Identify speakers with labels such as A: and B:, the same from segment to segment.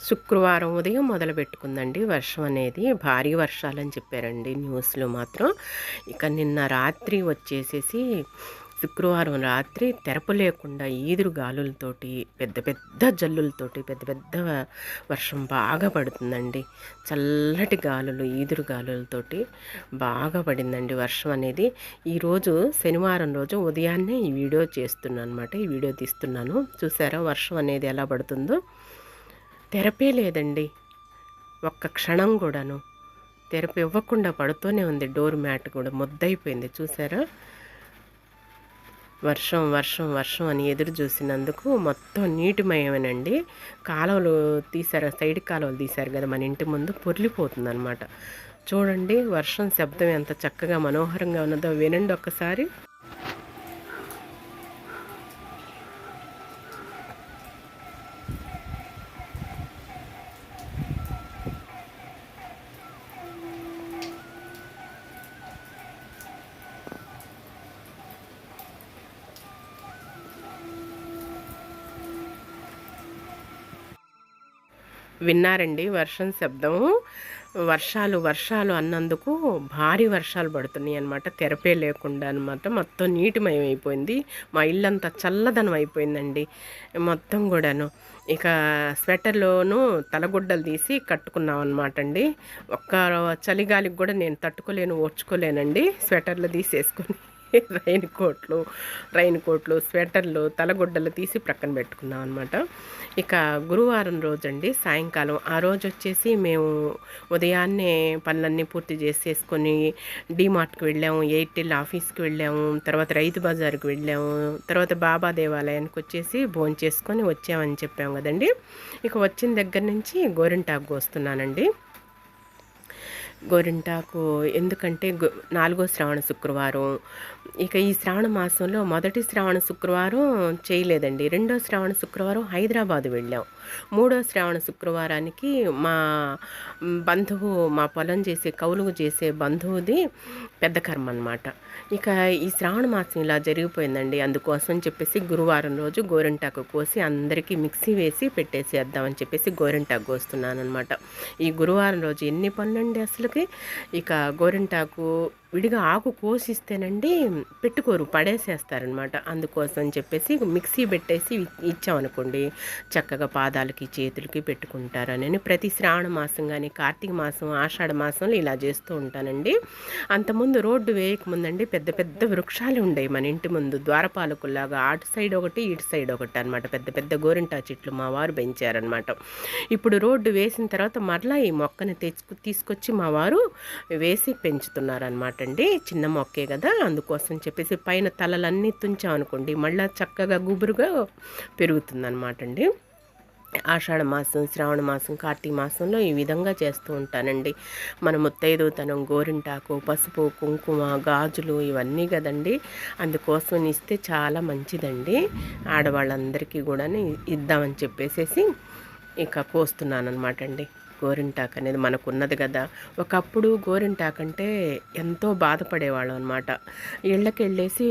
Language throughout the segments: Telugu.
A: శుక్రవారం ఉదయం మొదలు పెట్టుకుందండి వర్షం అనేది. భారీ వర్షాలని చెప్పారండి న్యూస్లో మాత్రం. ఇక నిన్న రాత్రి వచ్చేసేసి శుక్రవారం రాత్రి తెరపు లేకుండా ఈదురు గాలులతోటి పెద్ద పెద్ద జల్లులతోటి పెద్ద పెద్ద వర్షం బాగా పడుతుందండి. చల్లటి గాలులు ఈదురు గాలులతోటి బాగా పడిందండి వర్షం అనేది. ఈరోజు శనివారం రోజు ఉదయాన్నే ఈ వీడియో చేస్తున్నాను అనమాట ఈ వీడియో తీస్తున్నాను. చూసారా వర్షం అనేది ఎలా పడుతుందో? తెరపే లేదండి. ఒక్క క్షణం కూడాను. తెరపు ఇవ్వకుండా పడుతూనే ఉంది డోర్ మ్యాట్ కూడా ముద్దయిపోయింది చూసారా? వర్షం వర్షం వర్షం అని ఎదురు చూసినందుకు మొత్తం నీటిమయమేనండి. కాలువలు తీశారు సైడ్ కాలువలు తీశారు కదా మన ఇంటి ముందు పొర్లిపోతుంది అనమాట చూడండి వర్షం శబ్దం ఎంత చక్కగా మనోహరంగా ఉన్నదో వినండి ఒక్కసారి. విన్నారండి వర్షం శబ్దం వర్షాలు వర్షాలు అన్నందుకు భారీ వర్షాలు పడుతున్నాయి అనమాట తెరపే లేకుండా అనమాట మొత్తం నీటిమయం అయిపోయింది. మా ఇల్లంతా చల్లదనం అయిపోయిందండి. మొత్తం కూడాను. ఇక స్వెటర్లోనూ తలగుడ్డలు తీసి కట్టుకున్నాం అనమాట అండి. ఒక్క చలిగాలికి కూడా నేను తట్టుకోలేను ఓర్చుకోలేనండి. స్వెటర్లు తీసేసుకొని. రైన్ కోట్లు రైన్ కోట్లు స్వెటర్లు తలగుడ్డలు తీసి ప్రక్కన పెట్టుకున్నాం అనమాట ఇక గురువారం రోజండి సాయంకాలం. ఆ రోజు వచ్చేసి మేము ఉదయాన్నే పనులన్నీ పూర్తి చేసేసుకొని డీమార్ట్కి వెళ్ళాము ఎయిర్టెల్ ఆఫీస్కి వెళ్ళాము తర్వాత రైతు బజార్కి వెళ్ళాము తర్వాత బాబా దేవాలయానికి వచ్చేసి భోజనం చేసుకొని వచ్చామని చెప్పాము కదండి. ఇక వచ్చిన దగ్గర నుంచి గోరింటాకు వస్తున్నానండి గోరింటాకు ఎందుకంటే నాలుగో శ్రావణ శుక్రవారం ఇక ఈ శ్రావణ మాసంలో మొదటి శ్రావణ శుక్రవారం చేయలేదండి. రెండో శ్రావణ శుక్రవారం హైదరాబాద్ వెళ్ళాం. మూడో శ్రావణ శుక్రవారానికి మా బంధువు మా పొలం చేసే కౌలుగు చేసే బంధువుది పెద్ద కర్మ అనమాట ఇక ఈ శ్రావణ మాసం ఇలా జరిగిపోయిందండి. అందుకోసం చెప్పేసి గురువారం రోజు గోరింటాకు కోసి అందరికీ మిక్సీ వేసి పెట్టేసేద్దామని చెప్పేసి గోరింటాకు కోస్తున్నాను అనమాట ఈ గురువారం రోజు ఎన్ని పనులండి అసలుకి? ఇక గోరింటాకు విడిగా ఆకు కోసిస్తేనండి పెట్టుకోరు పడేసేస్తారనమాట. అందుకోసం చెప్పేసి మిక్సీ పెట్టేసి ఇచ్చామనుకోండి చక్కగా పాదాలకి చేతులకి పెట్టుకుంటారని ప్రతి శ్రావణ మాసం కానీ కార్తీక మాసం ఆషాఢ మాసంలో ఇలా చేస్తూ ఉంటానండి. అంతకుముందు రోడ్డు వేయకముందండి పెద్ద పెద్ద వృక్షాలు ఉండేవి మన ఇంటి ముందు. ద్వారపాలకుల్లాగా అటు సైడ్ ఒకటి ఇటు సైడ్ ఒకటి అనమాట పెద్ద పెద్ద గోరింటా చెట్లు మా వారు పెంచారనమాట ఇప్పుడు రోడ్డు వేసిన తర్వాత మరలా ఈ మొక్కని తెచ్చుకు తీసుకొచ్చి మా వారు వేసి పెంచుతున్నారనమాట అండి చిన్న మొక్కే కదా అందుకోసం చెప్పేసి పైన తలలన్నీ తుంచామనుకోండి మళ్ళీ చక్కగా గుబురుగా పెరుగుతుందన్నమాట అండి ఆషాఢ మాసం శ్రావణ మాసం కార్తీక మాసంలో ఈ విధంగా చేస్తూ ఉంటానండి. మన ముత్తైదుతనం గోరింటాకు పసుపు కుంకుమ గాజులు ఇవన్నీ కదండి అందుకోసం ఇస్తే చాలా మంచిదండి. ఆడవాళ్ళందరికీ కూడా ఇద్దామని చెప్పేసేసి ఇక కోస్తున్నాను అనమాట అండి గోరింటాక్ అనేది మనకు ఉన్నది కదా ఒకప్పుడు గోరింటాక్ అంటే ఎంతో బాధపడేవాళ్ళం అనమాట ఇళ్ళకి వెళ్ళేసి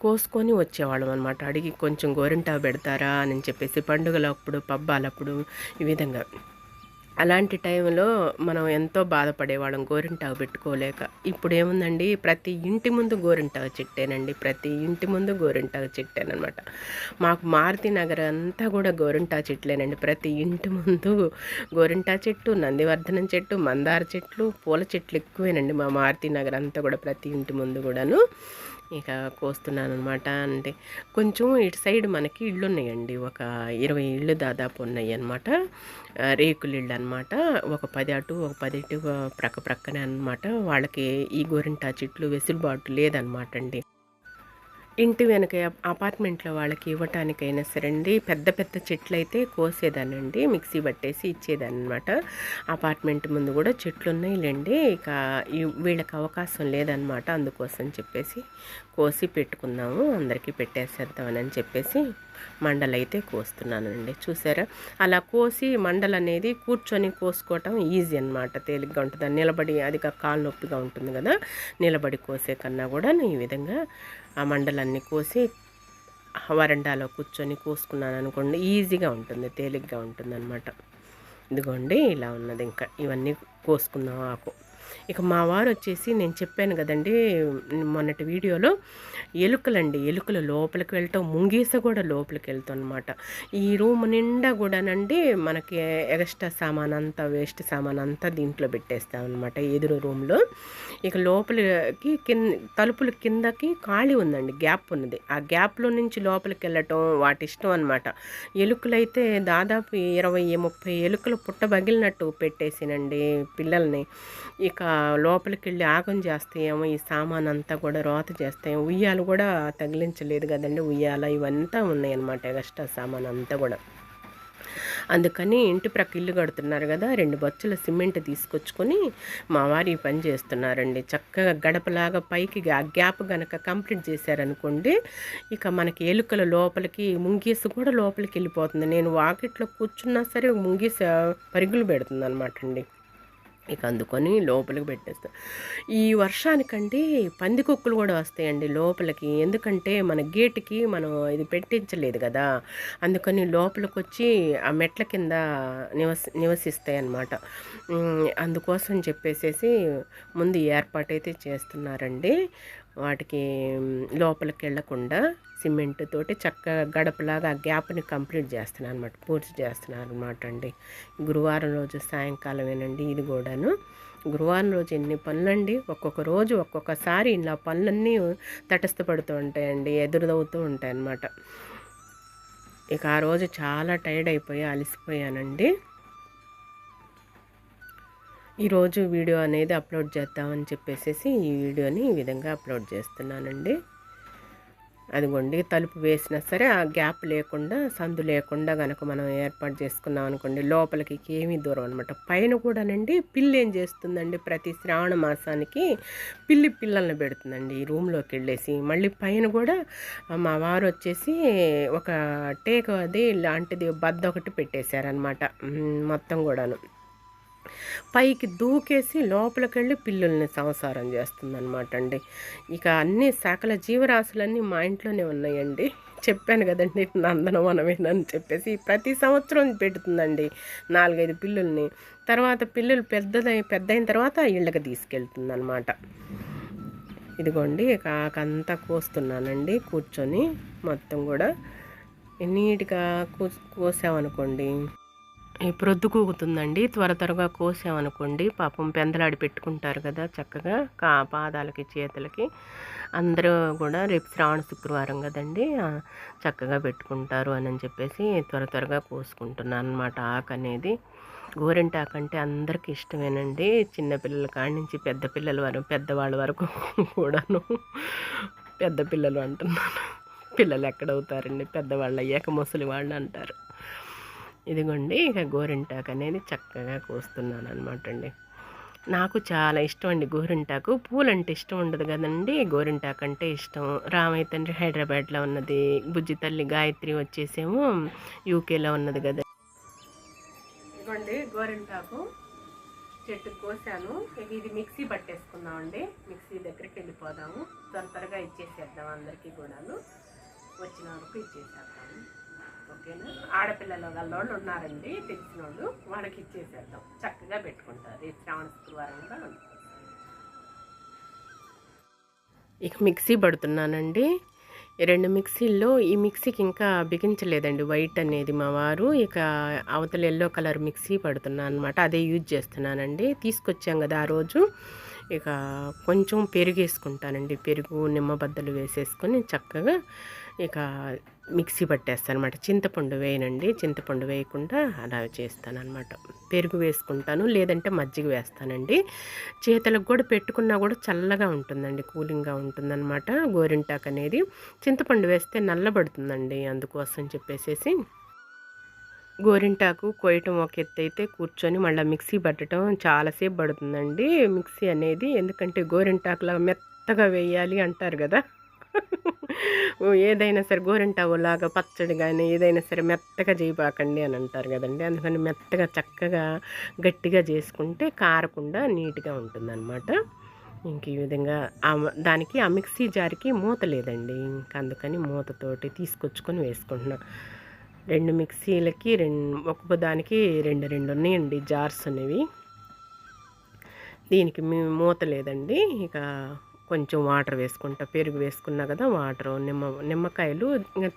A: కోసుకొని వచ్చేవాళ్ళం అనమాట అడిగి కొంచెం గోరింటాకు పెడతారా అని చెప్పేసి పండుగలప్పుడు పబ్బాలప్పుడు ఈ విధంగా. అలాంటి టైంలో మనం ఎంతో బాధపడేవాళ్ళం గోరింటాకు పెట్టుకోలేక. ఇప్పుడు ఏముందండి ప్రతి ఇంటి ముందు గోరింటాకు చెట్టేనండి. ప్రతి ఇంటి ముందు గోరింటాకు చెట్టేనమాట మాకు మారుతి నగర్ అంతా కూడా గోరింటా చెట్లేనండి. ప్రతి ఇంటి ముందు గోరింటా చెట్టు నందివర్ధనం చెట్టు మందార చెట్లు పూల చెట్లు ఎక్కువేనండి మా మారుతి నగర్ అంతా కూడా ప్రతి ఇంటి ముందు కూడాను. ఇక కోస్తున్నాను అనమాట అంటే కొంచెం ఇటు సైడ్ మనకి ఇళ్ళు ఉన్నాయండి ఒక ఇరవై ఇళ్ళు దాదాపు ఉన్నాయి అనమాట రేకులు ఇళ్ళు అనమాట ఒక పది అటు ఒక పది ఇటు ప్రక్క ప్రక్కనే అనమాట వాళ్ళకి ఈ గోరింటా చెట్లు వెసులుబాటు లేదనమాట అండి. ఇంటి వెనక అపార్ట్మెంట్లో వాళ్ళకి ఇవ్వటానికైనా సరే అండి పెద్ద పెద్ద చెట్లు అయితే కోసేదానండి మిక్సీ పట్టేసి ఇచ్చేదాన్ని అనమాట అపార్ట్మెంట్ ముందు కూడా చెట్లు ఉన్నాయిలేండి ఇక వీళ్ళకి అవకాశం లేదనమాట అందుకోసం చెప్పేసి కోసి పెట్టుకుందాము. అందరికీ పెట్టేసేద్దామని చెప్పేసి మండలు అయితే కోస్తున్నానండి. చూసారా? అలా కోసి మండలు అనేది కూర్చొని కోసుకోవటం ఈజీ అనమాట తేలిగ్గా ఉంటుంది నిలబడి అది కా- కాలు నొప్పిగా ఉంటుంది కదా? నిలబడి కోసే కన్నా కూడా ఈ విధంగా ఆ మండలన్నీ కోసి వరండాలో కూర్చొని కోసుకున్నాను అనుకోండి ఈజీగా ఉంటుంది తేలిగ్గా ఉంటుంది అనమాట ఇదిగోండి ఇలా ఉన్నది ఇంకా. ఇవన్నీ కోసుకుందాం ఆకు. ఇక మా వారు వచ్చేసి నేను చెప్పాను కదండి మొన్నటి వీడియోలో ఎలుకలండి ఎలుకలు లోపలికి వెళ్ళటం ముంగీస కూడా లోపలికి వెళ్తాం అనమాట ఈ రూమ్ నిండా కూడానండి మనకి ఎక్స్ట్రా సామాన్ అంతా వేస్ట్ సామాన్ అంతా దీంట్లో పెట్టేస్తాం అనమాట ఎదురు రూమ్లో. ఇక లోపలికి కింద తలుపుల కిందకి ఖాళీ ఉందండి గ్యాప్ ఉన్నది. ఆ గ్యాప్లో నుంచి లోపలికి వెళ్ళటం వాటి ఇష్టం అనమాట ఎలుకలైతే దాదాపు ఇరవై ముప్పై ఎలుకలు పుట్ట పగిలినట్టు పెట్టేసినండి పిల్లల్ని. ఇక లోపలికి వెళ్ళి ఆగం చేస్తాయేమో ఈ సామాన్ అంతా కూడా రోత చేస్తాయేమో. ఉయ్యాలు కూడా తగిలించలేదు కదండి ఉయ్యాల. ఇవంతా ఉన్నాయన్నమాట ఎక్స్ట్రా సామాన్ అంతా కూడా. అందుకని ఇంటి ప్రక్క ఇల్లు కడుతున్నారు కదా రెండు బొచ్చల సిమెంట్ తీసుకొచ్చుకొని మా వారి పని చేస్తున్నారండి. చక్కగా గడపలాగా పైకి ఆ గ్యాప్ కనుక కంప్లీట్ చేశారనుకోండి ఇక మనకి ఎలుకల లోపలికి ముంగీస కూడా లోపలికి వెళ్ళిపోతుంది నేను వాకిట్లో కూర్చున్నా సరే ముంగీస పరుగులు పెడుతుంది అనమాట అండి. ఇక అందుకొని లోపలికి పెట్టేస్తాం. ఈ వర్షానికండి పందికొక్కులు కూడా వస్తాయండి లోపలికి. ఎందుకంటే మన గేటుకి మనం ఇది పెట్టించలేదు కదా. అందుకని లోపలికి వచ్చి ఆ మెట్ల కింద నివస నివసిస్తాయి అన్నమాట అందుకోసం చెప్పేసేసి ముందు ఏర్పాటు అయితే చేస్తున్నారండి. వాటికి లోపలికి వెళ్ళకుండా సిమెంట్ తోటి చక్కగా గడపలాగా ఆ గ్యాప్ని కంప్లీట్ చేస్తున్నాను అనమాట పూర్తి చేస్తున్నాను అనమాట అండి. గురువారం రోజు సాయంకాలమేనండి ఇది కూడాను. గురువారం రోజు ఎన్ని పనులండి? ఒక్కొక్క రోజు ఒక్కొక్కసారి ఇలా పనులన్నీ తటస్థపడుతూ ఉంటాయండి ఎదురుదవుతూ ఉంటాయి అన్నమాట ఇక ఆ రోజు చాలా టైర్డ్ అయిపోయి అలసిపోయానండి. ఈరోజు వీడియో అనేది అప్లోడ్ చేద్దామని చెప్పేసి ఈ వీడియోని ఈ విధంగా అప్లోడ్ చేస్తున్నానండి. అదిగోండి తలుపు వేసినా సరే ఆ గ్యాప్ లేకుండా సందు లేకుండా కనుక మనం ఏర్పాటు చేసుకున్నాం అనుకోండి లోపలికి ఏమీ దూరం అనమాట పైన కూడానండి పిల్లి ఏం చేస్తుందండి? ప్రతి శ్రావణ మాసానికి పిల్లి పిల్లల్ని పెడుతుందండి ఈ రూమ్లోకి వెళ్ళేసి. మళ్ళీ పైన కూడా మా వారు వచ్చేసి ఒక టేక్ అది లాంటిది బద్ద ఒకటి పెట్టేశారనమాట మొత్తం కూడాను. పైకి దూకేసి లోపలికి వెళ్ళి పిల్లుల్ని సంసారం చేస్తుందన్నమాట అండి. ఇక అన్ని సకల జీవరాశులన్నీ మా ఇంట్లోనే ఉన్నాయండి. చెప్పాను కదండి నందనవనమేనని చెప్పేసి ప్రతి సంవత్సరం పెడుతుందండి నాలుగైదు పిల్లుల్ని. తర్వాత పిల్లులు పెద్దదై పెద్దయిన తర్వాత ఇళ్ళకి తీసుకెళ్తుంది అనమాట ఇదిగోండి ఇక కోస్తున్నానండి. కూర్చొని మొత్తం కూడా నీట్గా కూ కోసామనుకోండి. ప్రొద్దు కూగుతుందండి త్వర త్వరగా కోసామనుకోండి పాపం పెందలాడి పెట్టుకుంటారు కదా చక్కగా కా పాదాలకి చేతులకి. అందరూ కూడా రేపు శ్రావణ శుక్రవారం కదండి చక్కగా పెట్టుకుంటారు అని చెప్పేసి త్వర త్వరగా కోసుకుంటున్నాను అనమాట ఆకు అనేది గోరింటాకు అంటే అందరికీ ఇష్టమేనండి. చిన్నపిల్లల కాడి నుంచి పెద్ద పిల్లల వరకు పెద్దవాళ్ళ వరకు కూడాను పెద్ద పిల్లలు అంటున్నాను. పిల్లలు ఎక్కడవుతారండి? పెద్దవాళ్ళు అయ్యాక ముసలి వాళ్ళు అంటారు. ఇదిగోండి ఇక గోరింటాకు అనేది చక్కగా కోస్తున్నాను అనమాట అండి నాకు చాలా ఇష్టం అండి గోరింటాకు. పూలంటే ఇష్టం ఉండదు కదండి గోరింటాకు అంటే ఇష్టం. రామయ్య తండ్రి హైదరాబాద్లో ఉన్నది బుజ్జి తల్లి గాయత్రి వచ్చేసేమో యూకేలో ఉన్నది కదా. ఇదిగోండి గోరింటాకు చెట్టు కోసాను. ఇక ఇది మిక్సీ పట్టేసుకుందామండి. మిక్సీ దగ్గరికి వెళ్ళిపోదాము. త్వర త్వరగా ఇచ్చేసేద్దాం అందరికీ కూడాను. వచ్చిన వరకు ఇచ్చేసేద్దాము ఓకేనా? ఆడపిల్లలు గల్లోళ్ళు ఉన్నారండి తెలిసిన వాళ్ళు వాళ్ళకి ఇచ్చేసేద్దాం. చక్కగా పెట్టుకుంటారు. ఈ శ్రావణ శుక్రవారం కూడా ఇక మిక్సీ పడుతున్నానండి. రెండు మిక్సీల్లో ఈ మిక్సీకి ఇంకా బిగించలేదండి. వైట్ అనేది మా వారు ఇక అవతల ఎల్లో కలర్ మిక్సీ పడుతున్నాను అనమాట అదే యూజ్ చేస్తున్నానండి. తీసుకొచ్చాం కదా ఆ రోజు. ఇక కొంచెం పెరుగు వేసుకుంటానండి పెరుగు నిమ్మబద్దలు వేసేసుకొని చక్కగా ఇక మిక్సీ పట్టేస్తాను అనమాట చింతపండు వేయనండి. చింతపండు వేయకుండా అలా చేస్తానమాట పెరుగు వేసుకుంటాను లేదంటే మజ్జిగ వేస్తానండి. చేతులకు కూడా పెట్టుకున్నా కూడా చల్లగా ఉంటుందండి కూలింగ్గా ఉంటుందన్నమాట గోరింటాకు అనేది చింతపండు వేస్తే నల్లబడుతుందండి అందుకోసం చెప్పేసేసి గోరింటాకు కోయటం ఒక ఎత్తు అయితే కూర్చొని మళ్ళీ మిక్సీ పట్టడం చాలాసేపు పడుతుందండి. మిక్సీ అనేది ఎందుకంటే గోరింటాకులా మెత్తగా వేయాలి అంటారు కదా. ఏదైనా సరే గోరింటాకు లాగా పచ్చడి కానీ ఏదైనా సరే మెత్తగా చేయబాకండి అని అంటారు కదండి. అందుకని మెత్తగా చక్కగా గట్టిగా చేసుకుంటే కారకుండా నీట్గా ఉంటుందన్నమాట. ఇంక ఈ విధంగా దానికి ఆ మిక్సీ జార్కి మూత లేదండి. ఇంక అందుకని మూతతోటి తీసుకొచ్చుకొని వేసుకుంటున్నాను రెండు మిక్సీలకి రెండు ఒక్కొక్క దానికి రెండు రెండు ఉన్నాయండి జార్స్ అనేవి. దీనికి మూత లేదండి. ఇక కొంచెం వాటర్ వేసుకుంటా పెరుగు వేసుకున్నా కదా వాటర్ నిమ్మ నిమ్మకాయలు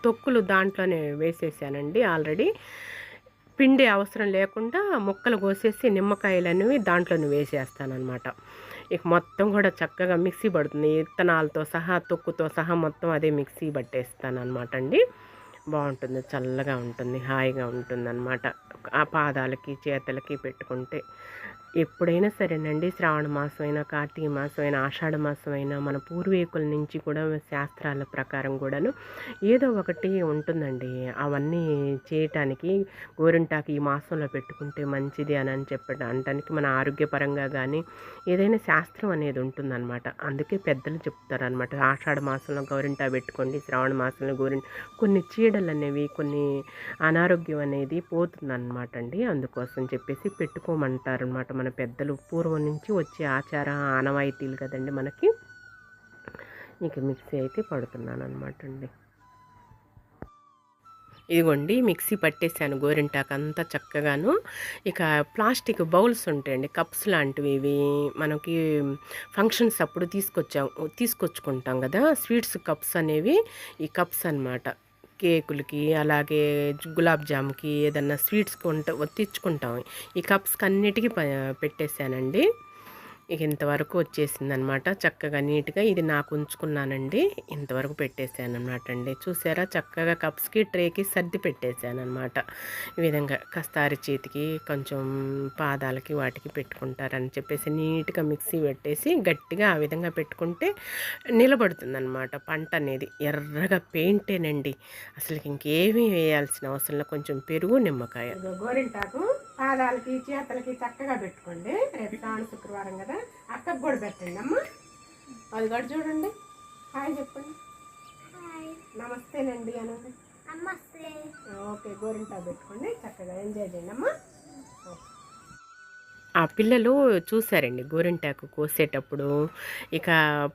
A: తొక్కులు దాంట్లోనే వేసేసానండి ఆల్రెడీ. పిండి అవసరం లేకుండా ముక్కలు కోసేసి నిమ్మకాయలు అనేవి దాంట్లోనే వేసేస్తానమాట ఇక మొత్తం కూడా చక్కగా మిక్సీ పడుతుంది. ఇత్తనాలతో సహా తొక్కుతో సహా మొత్తం అదే మిక్సీ పట్టేస్తాను అనమాట అండి. బాగుంటుంది చల్లగా ఉంటుంది హాయిగా ఉంటుంది అనమాట ఆ పాదాలకి చేతులకి పెట్టుకుంటే ఎప్పుడైనా సరేనండి. శ్రావణ మాసం అయినా కార్తీక మాసం అయినా ఆషాఢ మాసం అయినా మన పూర్వీకుల నుంచి కూడా శాస్త్రాల ప్రకారం కూడాను ఏదో ఒకటి ఉంటుందండి. అవన్నీ చేయటానికి గోరింటాకు ఈ మాసంలో పెట్టుకుంటే మంచిది అని అని చెప్పడం అంటానికి మన ఆరోగ్యపరంగా కానీ ఏదైనా శాస్త్రం అనేది ఉంటుందన్నమాట. అందుకే పెద్దలు చెప్తారనమాట ఆషాఢ మాసంలో గోరింటా పెట్టుకోండి శ్రావణ మాసంలో గోరింట కొన్ని చీడలు అనేవి కొన్ని అనారోగ్యం అనేది పోతుందన్నమాట అండి. అందుకోసం చెప్పేసి పెట్టుకోమంటారనమాట మన పెద్దలు పూర్వం నుంచి వచ్చే ఆచార ఆనవాయితీలు కదండి మనకి. ఇక మిక్సీ అయితే పడుతున్నాను అనమాట అండి ఇదిగోండి మిక్సీ పట్టేసాను గోరింటాకు అంతా చక్కగాను. ఇక ప్లాస్టిక్ బౌల్స్ ఉంటాయండి కప్స్ లాంటివి ఇవి మనకి ఫంక్షన్స్ అప్పుడు తీసుకొచ్చాం తీసుకొచ్చుకుంటాం కదా స్వీట్స్ కప్స్ అనేవి ఈ కప్స్ అనమాట కేకులకి అలాగే గులాబ్ జామ్కి ఏదన్నా స్వీట్స్ కొంట తెచ్చుకుంటాం. ఈ కప్స్కి అన్నిటికీ పెట్టేశానండి. ఇక ఇంతవరకు వచ్చేసింది అనమాట చక్కగా నీట్గా ఇది నాకు ఉంచుకున్నానండి. ఇంతవరకు పెట్టేశాను అనమాట అండి. చూసారా? చక్కగా కప్స్కి ట్రేకి సర్ది పెట్టేశాను అనమాట ఈ విధంగా కస్తారి చేతికి కొంచెం పాదాలకి వాటికి పెట్టుకుంటారని చెప్పేసి నీట్గా మిక్సీ పెట్టేసి గట్టిగా ఆ విధంగా పెట్టుకుంటే నిలబడుతుంది అనమాట పంట అనేది. ఎర్రగా పెయింటేనండి. అసలు ఇంకేమీ వేయాల్సిన అవసరం కొంచెం పెరుగు నిమ్మకాయ. గోరింటాకు. పాదాలకి చేతలకి చక్కగా పెట్టుకోండి. రేపు శ్రావణ శుక్రవారం కదా. అక్కకు కూడా పెట్టండి అమ్మ. అది కూడా చూడండి. హాయ్ చెప్పండి. నమస్తేనండి అనండి నమస్తే. ఓకే గోరింటా పెట్టుకోండి. చక్కగా ఎంజాయ్ చేయండి అమ్మా. ఆ పిల్లలు చూశారండి గోరింటాకు కోసేటప్పుడు. ఇక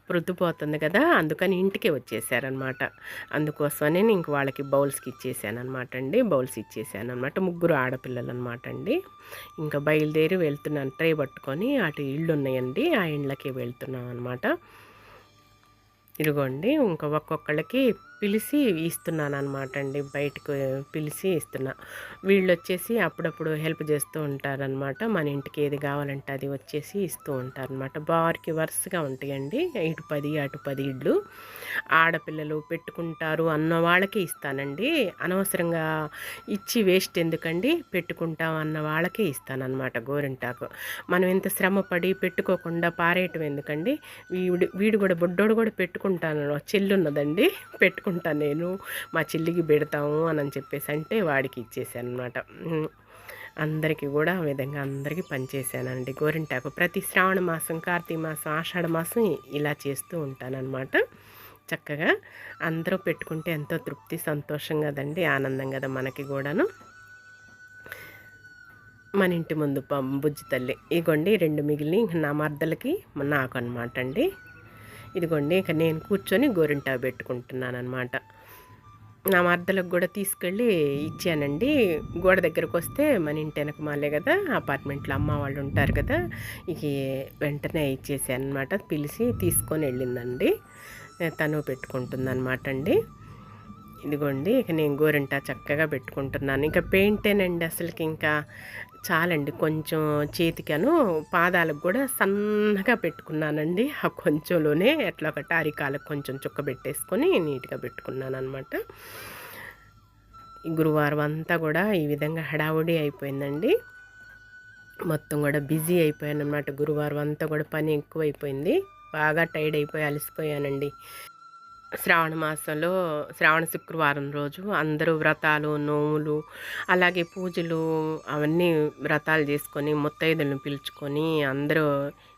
A: ప్రొద్దుపోతుంది కదా అందుకని ఇంటికే వచ్చేసారనమాట అందుకోసమని ఇంక వాళ్ళకి బౌల్స్కి ఇచ్చేసాను అనమాట అండి బౌల్స్ ఇచ్చేసాను అనమాట ముగ్గురు ఆడపిల్లలు అనమాట అండి. ఇంకా బయలుదేరి వెళ్తున్నాను ట్రే పట్టుకొని అటు ఇళ్ళు ఉన్నాయండి ఆ ఇండ్లకే వెళ్తున్నాం అనమాట ఇదిగోండి ఇంకా ఒక్కొక్కళ్ళకి పిలిచి ఇస్తున్నాను అనమాట అండి బయటకు పిలిచి ఇస్తున్నా. వీళ్ళు వచ్చేసి అప్పుడప్పుడు హెల్ప్ చేస్తూ ఉంటారనమాట. మన ఇంటికి ఏది కావాలంటే అది వచ్చేసి ఇస్తూ ఉంటారనమాట. బార్కి వరుసగా ఉంటాయండి. ఇటు పది అటు పది ఇళ్ళు ఆడపిల్లలు పెట్టుకుంటారు అన్న వాళ్ళకే ఇస్తానండి. అనవసరంగా ఇచ్చి వేస్ట్ ఎందుకండి? పెట్టుకుంటాం అన్న వాళ్ళకే ఇస్తానన్నమాట గోరింటాకు. మనం ఎంత శ్రమ పడి పెట్టుకోకుండా పారేయటం ఎందుకండి? వీడు వీడు కూడా బొడ్డోడు కూడా పెట్టుకుంటాను. చెల్లున్నదండి. పెట్టుకు పెట్టుకుంటాను నేను మా చెల్లికి పెడతాము అని చెప్పేసి అంటే వాడికి ఇచ్చేసాను అనమాట అందరికీ కూడా ఆ విధంగా అందరికీ పనిచేశానండి. గోరింటాకు ప్రతి శ్రావణ మాసం కార్తీక మాసం ఆషాఢ మాసం ఇలా చేస్తూ ఉంటానన్నమాట. చక్కగా అందరూ పెట్టుకుంటే ఎంతో తృప్తి సంతోషం కదండి ఆనందం కదా మనకి కూడాను. మన ఇంటి ముందు బుజ్జి తల్లి. ఇగోండి రెండు మిగిలిన నా మర్దలకి నాకు అనమాట అండి. ఇదిగోండి ఇంకా నేను కూర్చొని గోరింటా పెట్టుకుంటున్నాను అనమాట నా మర్దలకు కూడా తీసుకెళ్ళి ఇచ్చానండి. గోడ దగ్గరకు వస్తే మన ఇంటి వెనక మాలే కదా అపార్ట్మెంట్లో అమ్మ వాళ్ళు ఉంటారు కదా ఇక వెంటనే ఇచ్చేసాను అనమాట పిలిచి తీసుకొని వెళ్ళిందండి. తను పెట్టుకుంటుంది అనమాట అండి. ఇదిగోండి ఇక నేను గోరింటా చక్కగా పెట్టుకుంటున్నాను. ఇంకా పెయింటేనండి అసలుకి ఇంకా చాలండి. కొంచెం చేతికను పాదాలకు కూడా సన్నగా పెట్టుకున్నానండి. ఆ కొంచెంలోనే ఎట్లా ఒకటి అరికాలకు కొంచెం చుక్క పెట్టేసుకొని నీట్గా పెట్టుకున్నాను అనమాట గురువారం అంతా కూడా ఈ విధంగా హడావుడి అయిపోయిందండి. మొత్తం కూడా బిజీ అయిపోయాను అనమాట గురువారం అంతా కూడా పని ఎక్కువైపోయింది. బాగా టైర్డ్ అయిపోయి అలసిపోయానండి. శ్రావణ మాసంలో శ్రావణ శుక్రవారం రోజు అందరూ వ్రతాలు నోములు అలాగే పూజలు అవన్నీ వ్రతాలు చేసుకొని ముత్తైదులను పిలుచుకొని అందరూ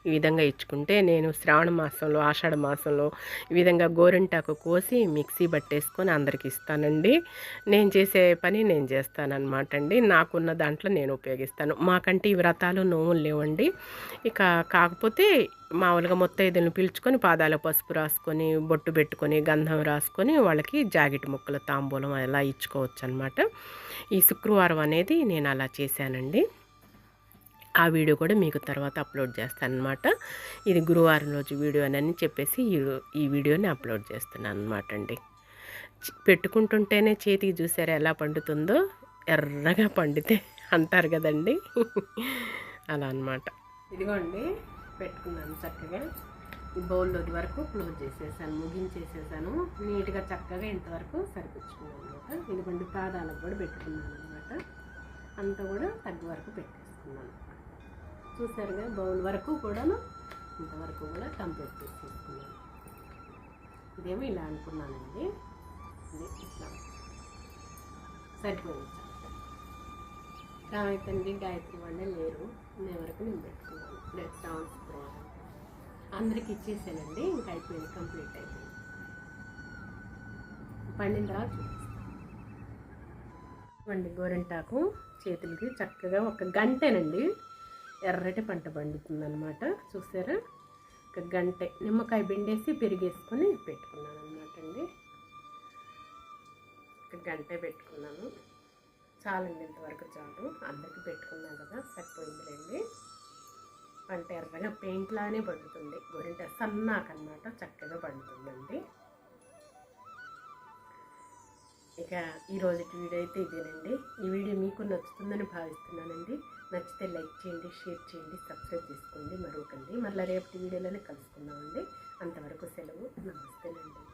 A: ఈ విధంగా ఇచ్చుకుంటే నేను శ్రావణ మాసంలో ఆషాఢ మాసంలో ఈ విధంగా గోరింటాకు కోసి మిక్సీ పట్టేసుకొని అందరికి ఇస్తానండి. నేను చేసే పని నేను చేస్తానన్నమాట అండి. నాకున్న దాంట్లో నేను ఉపయోగిస్తాను. మాకంటే ఈ వ్రతాలు నోములు లేవండి. ఇక కాకపోతే మామూలుగా మొత్తైదులను పిలుచుకొని పాదాల పసుపు రాసుకొని బొట్టు పెట్టుకొని గంధం రాసుకొని వాళ్ళకి జాకెట్ ముక్కలు తాంబూలం అలా ఇచ్చుకోవచ్చు అనమాట ఈ శుక్రవారం అనేది నేను అలా చేశానండి. ఆ వీడియో కూడా మీకు తర్వాత అప్లోడ్ చేస్తాను అనమాట ఇది గురువారం రోజు వీడియో అని చెప్పేసి ఈ ఈ వీడియోని అప్లోడ్ చేస్తున్నాను అనమాట అండి పెట్టుకుంటుంటేనే చేతికి చూసారా ఎలా పండుతుందో? ఎర్రగా పండితే అంటారు కదండి. అలా అన్నమాట. ఇదిగోండి పెట్టుకున్నాను చక్కగా. ఈ బౌల్లో వరకు క్లోజ్ చేసేసాను ముగించేసేసాను. నీట్గా చక్కగా ఇంతవరకు సరిపించుకున్నాను అనమాట. ఇదిగోండి పాదాలకు కూడా పెట్టుకున్నాను అనమాట. అంతా కూడా తగ్గు వరకు పెట్టేసుకున్నాను. చూసారుగా బౌల్ వరకు కూడాను ఇంతవరకు కూడా కంప్లీట్ చేసేసుకున్నాను. ఇదేమో ఇలా అనుకున్నానండి. ఇది ఇట్లా సరిపోయింది. రామైతండి గాయత్రి వాళ్ళే లేరు. నేను వరకు నేను పెట్టుకున్నాను. లెట్ డాన్స్ అందరికి ఇచ్చేసానండి. ఇంకా అయిపోయింది కంప్లీట్ అయిపోయింది. పండిన తర్వాత చూపిస్తాను. వండి గోరింటాకు. చేతులకి చక్కగా ఒక గంటేనండి. ఎర్రటి పంట పండుతుంది అనమాట చూసారా? ఒక గంటే నిమ్మకాయ పిండేసి పెరిగేసుకొని పెట్టుకున్నాను అనమాట అండి ఒక గంటే పెట్టుకున్నాను. చాలండి ఇంతవరకు చాలు. అందరికీ పెట్టుకున్నాను కదా సరిపోయిందిలేండి. పంట ఎర్రగా పెయింట్లానే పండుతుంది. గోరింట సన్నాకన్నమాట చక్కగా పండుతుందండి. ఇక ఈరోజు వీడియో అయితే ఇదేనండి. ఈ వీడియో మీకు నచ్చుతుందని భావిస్తున్నానండి. నచ్చితే లైక్ చేయండి షేర్ చేయండి సబ్స్క్రైబ్ చేసుకోండి మరొకండి. మళ్ళీ రేపటి వీడియోలోనే కలుసుకుందామండి. అంతవరకు సెలవు. నమస్తేనండి